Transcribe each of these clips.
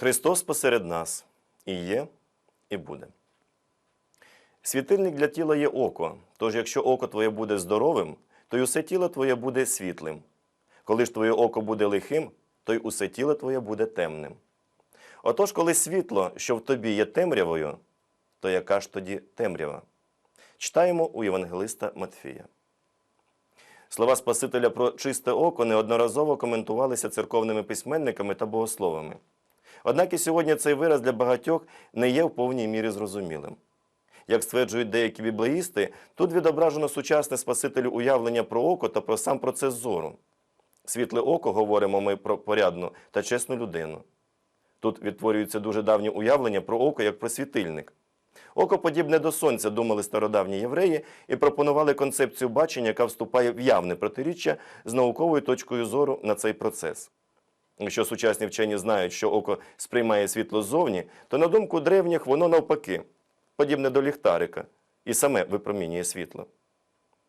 Христос посеред нас і є, і буде. Світильник для тіла є око, тож якщо око твоє буде здоровим, то й усе тіло твоє буде світлим. Коли ж твоє око буде лихим, то й усе тіло твоє буде темним. Отож, коли світло, що в тобі є темрявою, то яка ж тоді темрява? Читаємо у Євангелиста Матфія. Слова Спасителя про чисте око неодноразово коментувалися церковними письменниками та богословами. Однак і сьогодні цей вираз для багатьох не є в повній мірі зрозумілим. Як стверджують деякі біблеїсти, тут відображено сучасне Спасителю уявлення про око та про сам процес зору. Світле око говоримо ми про порядну та чесну людину. Тут відтворюється дуже давнє уявлення про око як про світильник. Око подібне до сонця, думали стародавні євреї, і пропонували концепцію бачення, яка вступає в явне протиріччя з науковою точкою зору на цей процес. Якщо сучасні вчені знають, що око сприймає світло ззовні, то на думку древніх воно навпаки, подібне до ліхтарика, і саме випромінює світло.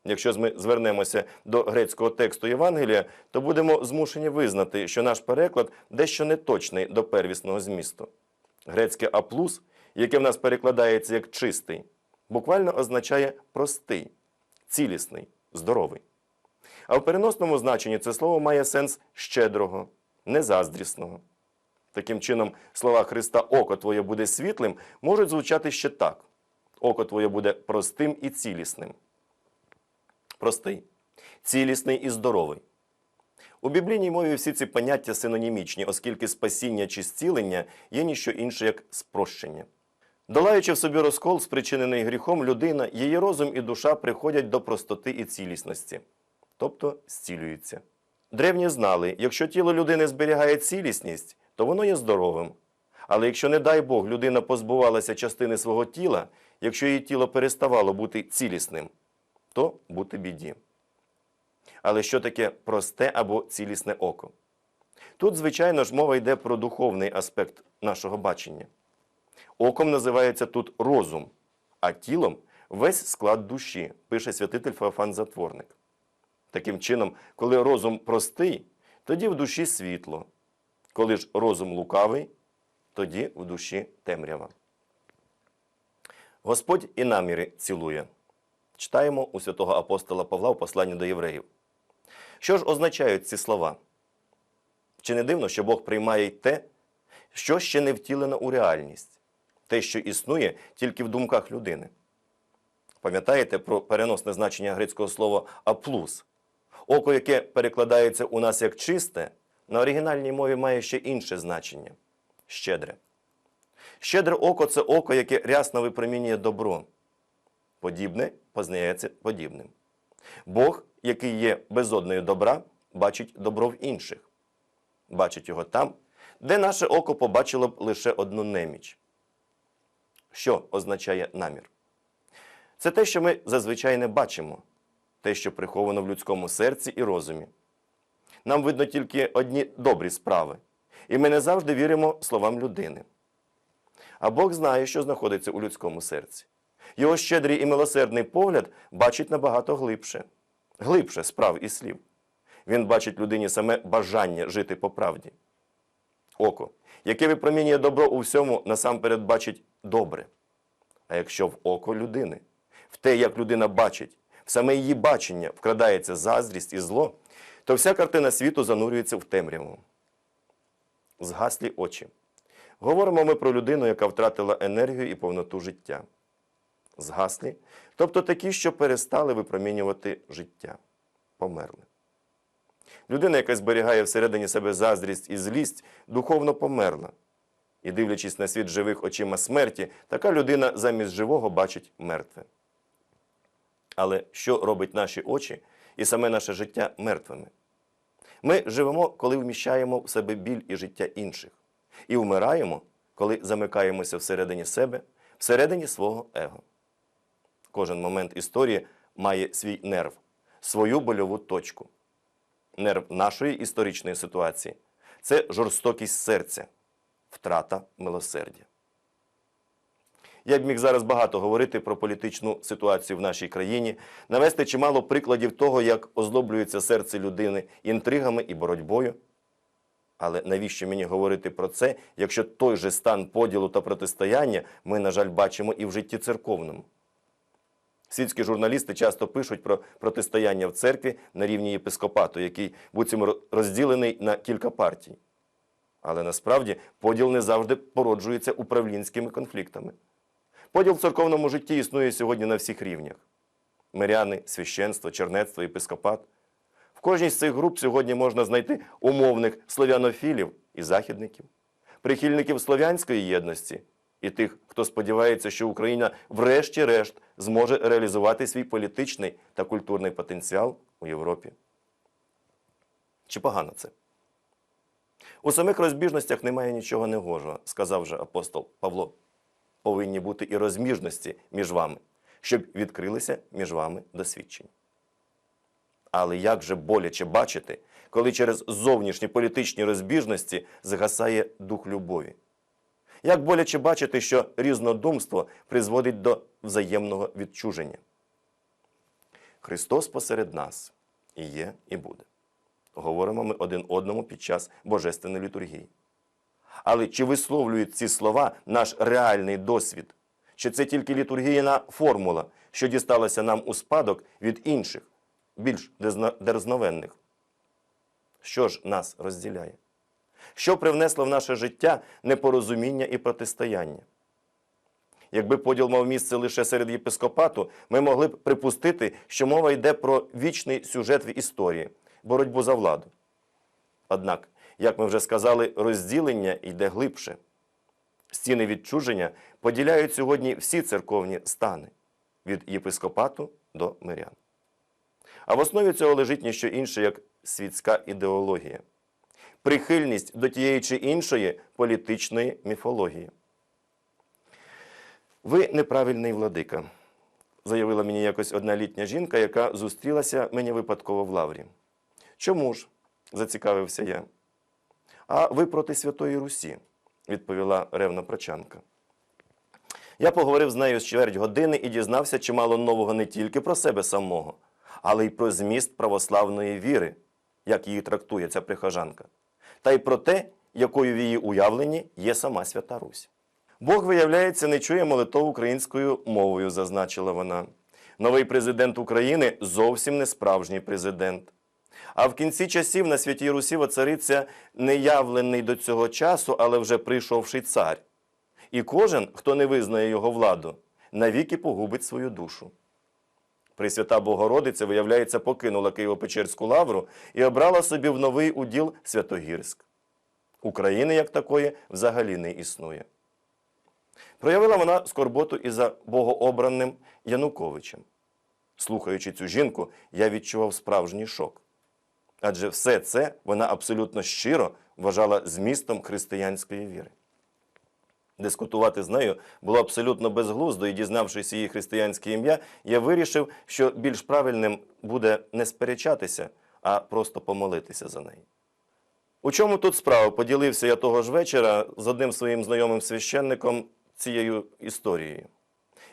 Якщо ми звернемося до грецького тексту Євангелія, то будемо змушені визнати, що наш переклад дещо неточний до первісного змісту. Грецьке аплус, яке в нас перекладається як чистий, буквально означає простий, цілісний, здоровий. А в переносному значенні це слово має сенс щедрого, незаздрісного. Таким чином, слова Христа Око твоє буде світлим можуть звучати ще так: Око твоє буде простим і цілісним. Простий, цілісний і здоровий. У біблійній мові всі ці поняття синонімічні, оскільки спасіння чи зцілення є ніщо інше, як спрощення. Долаючи в собі розкол, спричинений гріхом, людина, її розум і душа приходять до простоти і цілісності, тобто зцілюються. Древні знали, якщо тіло людини зберігає цілісність, то воно є здоровим. Але якщо, не дай Бог, людина позбувалася частини свого тіла, якщо її тіло переставало бути цілісним, то бути біді. Але що таке просте або цілісне око? Тут, звичайно ж, мова йде про духовний аспект нашого бачення. Оком називається тут розум, а тілом весь склад душі, пише святитель Феофан Затворник. Таким чином, коли розум простий, тоді в душі світло. Коли ж розум лукавий, тоді в душі темрява. Господь і наміри цілує. Читаємо у святого апостола Павла в посланні до євреїв. Що ж означають ці слова? Чи не дивно, що Бог приймає й те, що ще не втілено у реальність, те, що існує тільки в думках людини? Пам'ятаєте про переносне значення грецького слова аплус? Око, яке перекладається у нас як чисте, на оригінальній мові має ще інше значення щедре. Щедре око це око, яке рясно випромінює добро. Подібне познається подібним. Бог, який є безодною добра, бачить добро в інших, бачить його там, де наше око побачило б лише одну неміч. Що означає намір? Це те, що ми зазвичай не бачимо, те, що приховано в людському серці і розумі. Нам видно тільки одні добрі справи, і ми не завжди віримо словам людини. А Бог знає, що знаходиться у людському серці. Його щедрий і милосердний погляд бачить набагато глибше, глибше справ і слів. Він бачить людині саме бажання жити по правді. Око, яке випромінює добро у всьому, насамперед бачить добре. А якщо в око людини, в те, як людина бачить, саме її бачення вкрадається заздрість і зло, то вся картина світу занурюється в темряву. Згаслі очі. Говоримо ми про людину, яка втратила енергію і повноту життя. Згаслі, тобто такі, що перестали випромінювати життя, померли. Людина, яка зберігає всередині себе заздрість і злість, духовно померла. І, дивлячись на світ живих очима смерті, така людина замість живого бачить мертве. Але що робить наші очі і саме наше життя мертвими? Ми живемо, коли вміщаємо в себе біль і життя інших, і вмираємо, коли замикаємося всередині себе, всередині свого его. Кожен момент історії має свій нерв, свою больову точку. Нерв нашої історичної ситуації це жорстокість серця, втрата милосердя. Я б міг зараз багато говорити про політичну ситуацію в нашій країні, навести чимало прикладів того, як озлоблюється серце людини інтригами і боротьбою. Але навіщо мені говорити про це, якщо той же стан поділу та протистояння ми, на жаль, бачимо і в житті церковному? Світські журналісти часто пишуть про протистояння в церкві на рівні єпископату, який буцім розділений на кілька партій. Але насправді поділ не завжди породжується управлінськими конфліктами. Поділ в церковному житті існує сьогодні на всіх рівнях: миряни, священство, чернецтво, єпископат. В кожній з цих груп сьогодні можна знайти умовних слов'янофілів і західників, прихильників слов'янської єдності і тих, хто сподівається, що Україна врешті-решт зможе реалізувати свій політичний та культурний потенціал у Європі. Чи погано це? У самих розбіжностях немає нічого негожого, сказав же апостол Павло. Повинні бути і розміжності між вами, щоб відкрилися між вами досвідчення. Але як же боляче бачити, коли через зовнішні політичні розбіжності згасає дух любові? Як боляче бачити, що різнодумство призводить до взаємного відчуження? Христос посеред нас і є, і буде. Говоримо ми один одному під час Божественної літургії. Але чи висловлюють ці слова наш реальний досвід? Чи це тільки літургійна формула, що дісталася нам у спадок від інших, більш дерзновенних? Що ж нас розділяє? Що привнесло в наше життя непорозуміння і протистояння? Якби поділ мав місце лише серед єпископату, ми могли б припустити, що мова йде про вічний сюжет в історії боротьбу за владу. Однак, як ми вже сказали, розділення йде глибше. Стіни відчуження поділяють сьогодні всі церковні стани від єпископату до мирян. А в основі цього лежить ніщо інше, як світська ідеологія, прихильність до тієї чи іншої політичної міфології. Ви неправильний владика, заявила мені якось одна літня жінка, яка зустрілася мені випадково в лаврі. Чому ж? зацікавився я. А ви проти Святої Русі, відповіла ревна прочанка. Я поговорив з нею з чверть години і дізнався чимало нового не тільки про себе самого, але й про зміст православної віри, як її трактує ця прихожанка, та й про те, якою в її уявленні є сама Свята Русь. Бог, виявляється, не чує молитов українською мовою, зазначила вона. Новий президент України зовсім не справжній президент. А в кінці часів на святій Русі воцариться неявлений до цього часу, але вже прийшовший цар. І кожен, хто не визнає його владу, навіки погубить свою душу. Пресвята Богородиця, виявляється, покинула Києво-Печерську лавру і обрала собі в новий уділ Святогірськ. України як такої взагалі не існує. Проявила вона скорботу і за богообраним Януковичем. Слухаючи цю жінку, я відчував справжній шок. Адже все це вона абсолютно щиро вважала змістом християнської віри. Дискутувати з нею було абсолютно безглуздо, і, дізнавшись її християнське ім'я, я вирішив, що більш правильним буде не сперечатися, а просто помолитися за неї. У чому тут справа? Поділився я того ж вечора з одним своїм знайомим священником цією історією.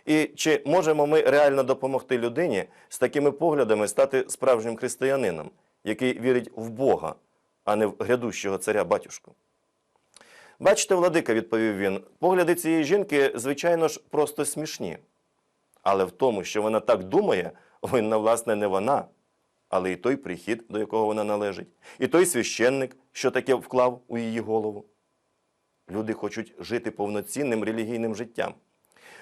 І чи можемо ми реально допомогти людині з такими поглядами стати справжнім християнином, який вірить в Бога, а не в грядущого царя батюшку? Бачите, владика, відповів він, погляди цієї жінки, звичайно ж, просто смішні. Але в тому, що вона так думає, винна, власне, не вона, але і той прихід, до якого вона належить, і той священник, що таке вклав у її голову. Люди хочуть жити повноцінним релігійним життям.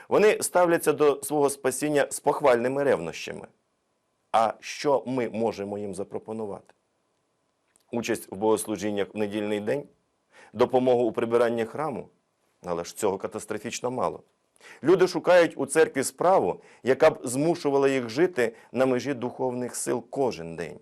Вони ставляться до свого спасіння з похвальними ревнощами. А що ми можемо їм запропонувати? Участь в богослужіннях в недільний день, допомогу у прибиранні храму, але ж цього катастрофічно мало. Люди шукають у церкві справу, яка б змушувала їх жити на межі духовних сил кожен день.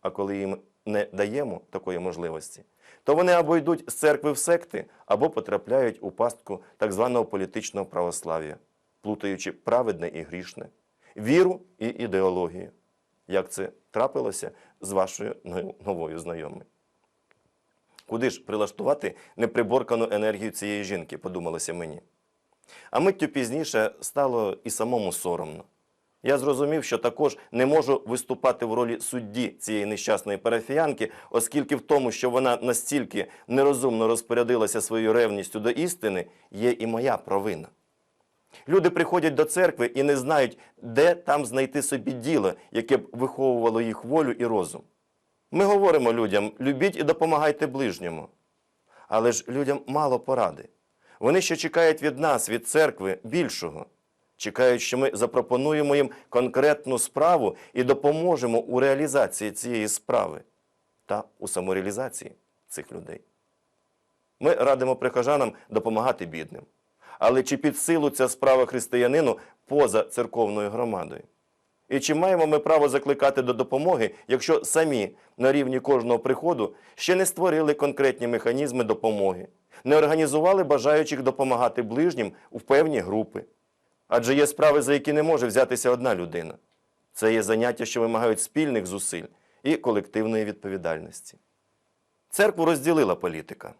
А коли їм не даємо такої можливості, то вони або йдуть з церкви в секти, або потрапляють у пастку так званого політичного православ'я, плутаючи праведне і грішне, віру і ідеологію. Як це трапилося з вашою новою знайомою? Куди ж прилаштувати неприборкану енергію цієї жінки, подумалося мені. А миттю пізніше стало і самому соромно. Я зрозумів, що також не можу виступати в ролі судді цієї нещасної парафіянки, оскільки в тому, що вона настільки нерозумно розпорядилася своєю ревністю до істини, є і моя провина. Люди приходять до церкви і не знають, де там знайти собі діло, яке б виховувало їх волю і розум. Ми говоримо людям: любіть і допомагайте ближньому. Але ж людям мало поради. Вони ще чекають від нас, від церкви, більшого. Чекають, що ми запропонуємо їм конкретну справу і допоможемо у реалізації цієї справи та у самореалізації цих людей. Ми радимо прихожанам допомагати бідним. Але чи під силу ця справа християнину поза церковною громадою? І чи маємо ми право закликати до допомоги, якщо самі на рівні кожного приходу ще не створили конкретні механізми допомоги, не організували бажаючих допомагати ближнім у певні групи? Адже є справи, за які не може взятися одна людина. Це є заняття, що вимагають спільних зусиль і колективної відповідальності. Церкву розділила політика.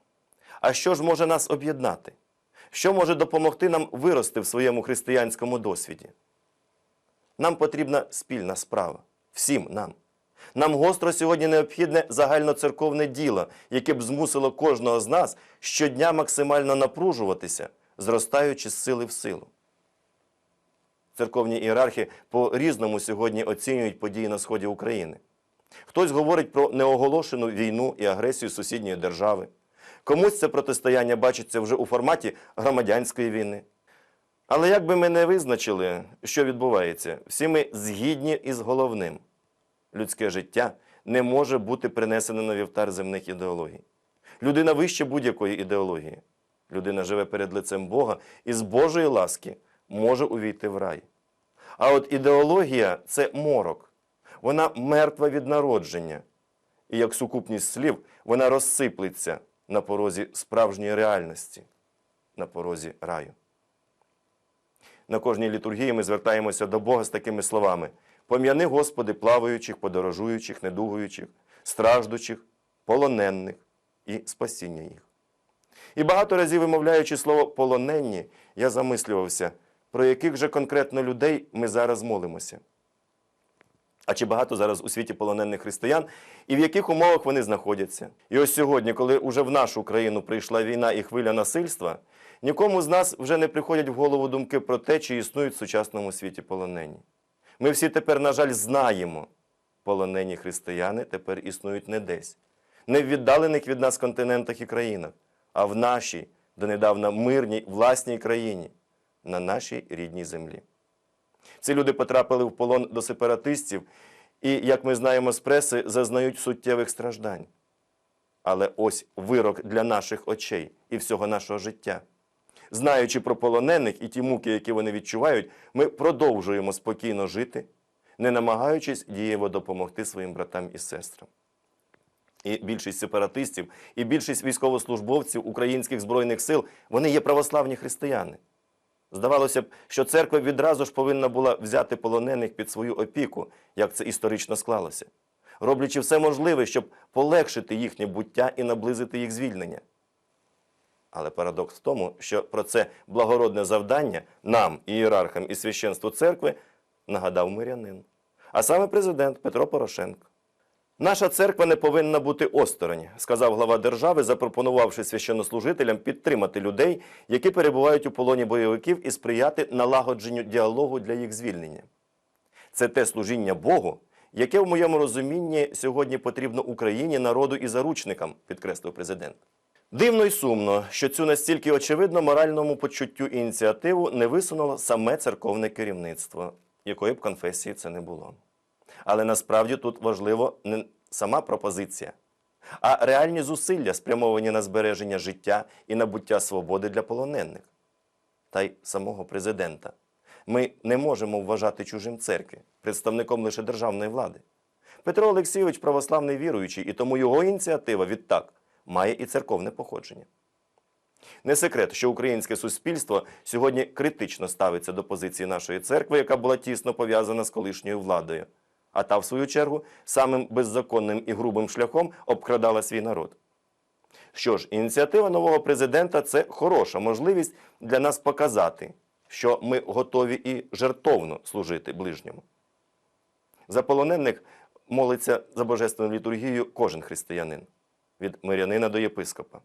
А що ж може нас об'єднати? Що може допомогти нам вирости в своєму християнському досвіді? Нам потрібна спільна справа. Всім нам. Нам гостро сьогодні необхідне загальноцерковне діло, яке б змусило кожного з нас щодня максимально напружуватися, зростаючи з сили в силу. Церковні ієрархи по-різному сьогодні оцінюють події на сході України. Хтось говорить про неоголошену війну і агресію сусідньої держави. Комусь це протистояння бачиться вже у форматі громадянської війни. Але як би ми не визначили, що відбувається, всі ми згідні із головним. Людське життя не може бути принесене на вівтар земних ідеологій. Людина вище будь-якої ідеології. Людина живе перед лицем Бога і з Божої ласки може увійти в рай. А от ідеологія це морок. Вона мертва від народження. І як сукупність слів, вона розсиплеться на порозі справжньої реальності, на порозі раю. На кожній літургії ми звертаємося до Бога з такими словами: Пом'яни, Господи, плаваючих, подорожуючих, недугуючих, страждучих, полоненних і спасіння їх. І багато разів, вимовляючи слово полоненні, я замислювався, про яких же конкретно людей ми зараз молимося. А чи багато зараз у світі полонених християн і в яких умовах вони знаходяться? І ось сьогодні, коли уже в нашу країну прийшла війна і хвиля насильства, нікому з нас вже не приходять в голову думки про те, чи існують в сучасному світі полонені. Ми всі тепер, на жаль, знаємо, полонені християни тепер існують не десь, не в віддалених від нас континентах і країнах, а в нашій, донедавна мирній власній країні, на нашій рідній землі. Ці люди потрапили в полон до сепаратистів і, як ми знаємо з преси, зазнають суттєвих страждань. Але ось вирок для наших очей і всього нашого життя. Знаючи про полонених і ті муки, які вони відчувають, ми продовжуємо спокійно жити, не намагаючись дієво допомогти своїм братам і сестрам. І більшість сепаратистів, і більшість військовослужбовців українських збройних сил вони є православні християни. Здавалося б, що церква відразу ж повинна була взяти полонених під свою опіку, як це історично склалося, роблячи все можливе, щоб полегшити їхнє буття і наблизити їх звільнення. Але парадокс в тому, що про це благородне завдання нам, ієрархам і священству церкви, нагадав мирянин, а саме президент Петро Порошенко. Наша церква не повинна бути осторонь, сказав глава держави, запропонувавши священнослужителям підтримати людей, які перебувають у полоні бойовиків і сприяти налагодженню діалогу для їх звільнення. Це те служіння Богу, яке в моєму розумінні сьогодні потрібно Україні, народу і заручникам, підкреслив президент. Дивно й сумно, що цю настільки очевидно моральному почуттю ініціативу не висунуло саме церковне керівництво, якої б конфесії це не було. Але насправді тут важливо не сама пропозиція, а реальні зусилля, спрямовані на збереження життя і набуття свободи для полонених, та й самого президента. Ми не можемо вважати чужим церкви, представником лише державної влади. Петро Олексійович православний віруючий, і тому його ініціатива відтак має і церковне походження. Не секрет, що українське суспільство сьогодні критично ставиться до позиції нашої церкви, яка була тісно пов'язана з колишньою владою, а та, в свою чергу, самим беззаконним і грубим шляхом обкрадала свій народ. Що ж, ініціатива нового президента це хороша можливість для нас показати, що ми готові і жертовно служити ближньому. За полонених молиться за божественною літургією кожен християнин від мирянина до єпископа.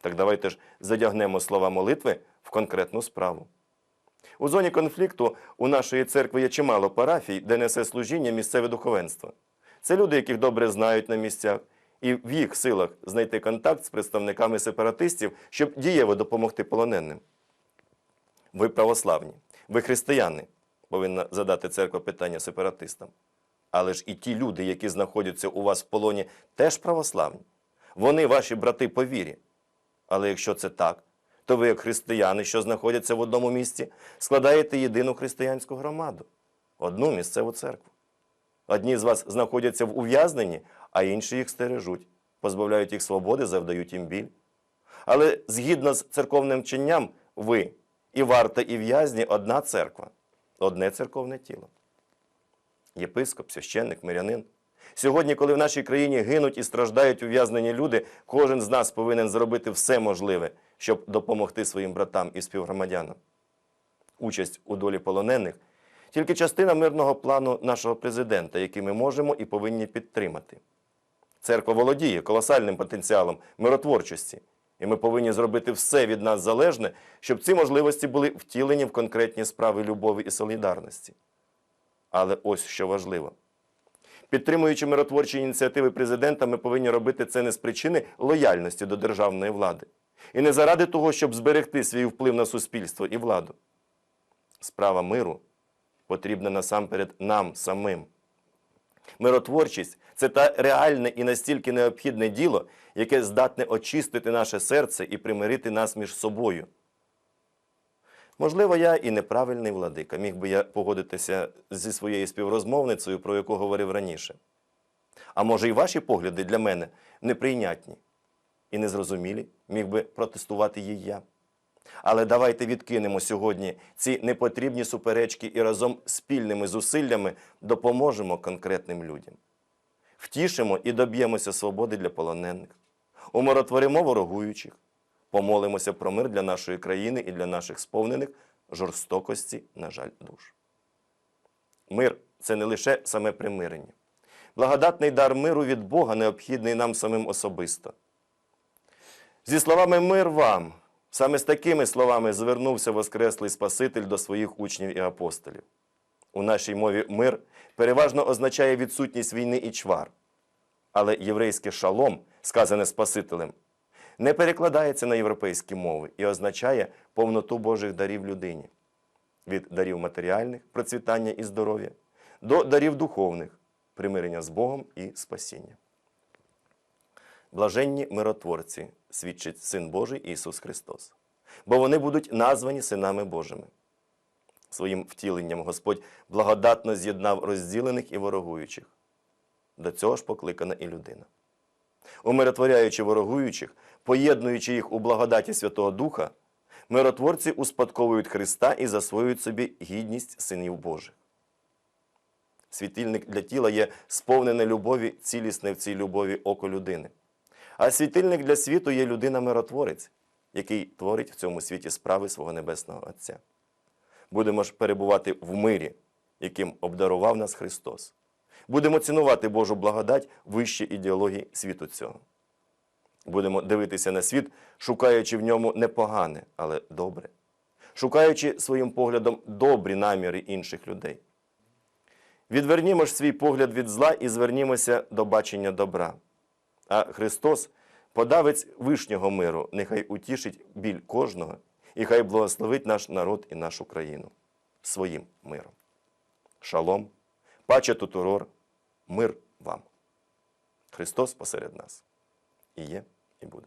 Так давайте ж задягнемо слова молитви в конкретну справу. У зоні конфлікту у нашої церкви є чимало парафій, де несе служіння місцеве духовенство. Це люди, яких добре знають на місцях, і в їх силах знайти контакт з представниками сепаратистів, щоб дієво допомогти полоненим. Ви православні, ви християни, повинна задати церква питання сепаратистам. Але ж і ті люди, які знаходяться у вас в полоні, теж православні. Вони ваші брати по вірі. Але якщо це так, то ви, як християни, що знаходяться в одному місці, складаєте єдину християнську громаду, одну місцеву церкву. Одні з вас знаходяться в ув'язненні, а інші їх стережуть, позбавляють їх свободи, завдають їм біль. Але згідно з церковним вченням, ви і варта, і в'язні одна церква, одне церковне тіло. Єпископ, священник, мирянин. Сьогодні, коли в нашій країні гинуть і страждають ув'язнені люди, кожен з нас повинен зробити все можливе, щоб допомогти своїм братам і співгромадянам. Участь у долі полонених тільки частина мирного плану нашого президента, який ми можемо і повинні підтримати. Церква володіє колосальним потенціалом миротворчості, і ми повинні зробити все від нас залежне, щоб ці можливості були втілені в конкретні справи любові і солідарності. Але ось що важливо. Підтримуючи миротворчі ініціативи президента, ми повинні робити це не з причини лояльності до державної влади і не заради того, щоб зберегти свій вплив на суспільство і владу. Справа миру потрібна насамперед нам самим. Миротворчість це та реальне і настільки необхідне діло, яке здатне очистити наше серце і примирити нас між собою. Можливо, я і неправильний владика, міг би я погодитися зі своєю співрозмовницею, про яку говорив раніше. А може, і ваші погляди для мене неприйнятні і незрозумілі, міг би протестувати їй я. Але давайте відкинемо сьогодні ці непотрібні суперечки і разом спільними зусиллями допоможемо конкретним людям. Втішимо і доб'ємося свободи для полонених, умиротворимо ворогуючих, помолимося про мир для нашої країни і для наших сповнених жорстокості, на жаль, душ. Мир це не лише саме примирення. Благодатний дар миру від Бога необхідний нам самим особисто. Зі словами мир вам, саме з такими словами звернувся Воскреслий Спаситель до своїх учнів і апостолів. У нашій мові мир переважно означає відсутність війни і чвар. Але єврейське шалом, сказане Спасителем, не перекладається на європейські мови і означає повноту Божих дарів людині від дарів матеріальних, процвітання і здоров'я, до дарів духовних, примирення з Богом і спасіння. Блаженні миротворці, свідчить Син Божий Ісус Христос, бо вони будуть названі синами Божими. Своїм втіленням Господь благодатно з'єднав розділених і ворогуючих. До цього ж покликана і людина. Умиротворяючи ворогуючих, поєднуючи їх у благодаті Святого Духа, миротворці успадковують Христа і засвоюють собі гідність синів Божих. Світильник для тіла є сповнене любові, цілісне в цій любові око людини. А світильник для світу є людина-миротворець, який творить в цьому світі справи свого Небесного Отця. Будемо ж перебувати в мирі, яким обдарував нас Христос. Будемо цінувати Божу благодать вище ідеології світу цього. Будемо дивитися на світ, шукаючи в ньому не погане, але добре, шукаючи своїм поглядом добрі наміри інших людей. Відвернімо ж свій погляд від зла і звернімося до бачення добра. А Христос, подавець вишнього миру, нехай утішить біль кожного і хай благословить наш народ і нашу країну своїм миром. Шалом, паче тутурор, мир вам. Христос посеред нас і є, і буде.